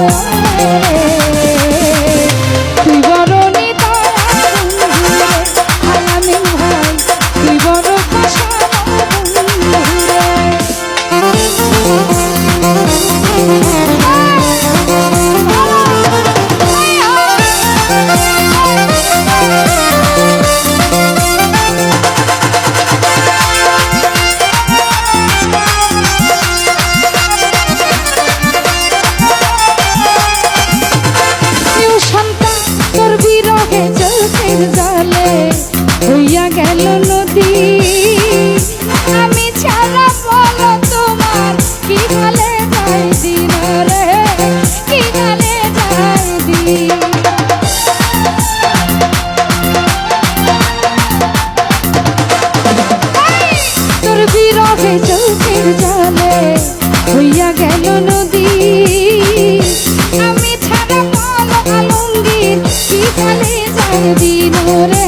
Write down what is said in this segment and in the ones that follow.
Oh. কেন নদী। আমি ছাড়া বলো তোমার কি ভালে যাই দিন রে কি ভালে যাই দিন। তোর বিরহে চৌকের জালে হইয়া গেল নদী। আমি ছাড়া বলো আলঙ্গীর কি ভালে যাই দিন রে।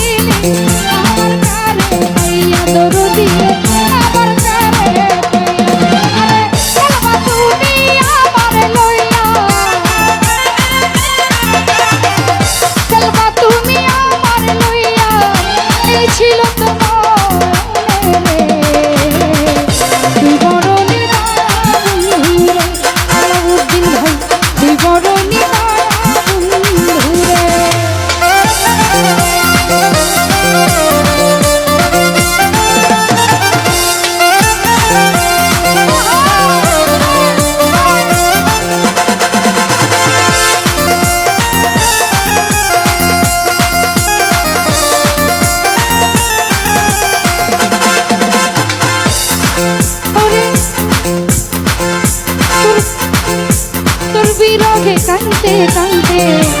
বিরহে কানতে কানতে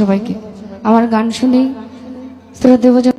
সবাইকে। আমার গান শুনেই শ্রদ্ধেভজন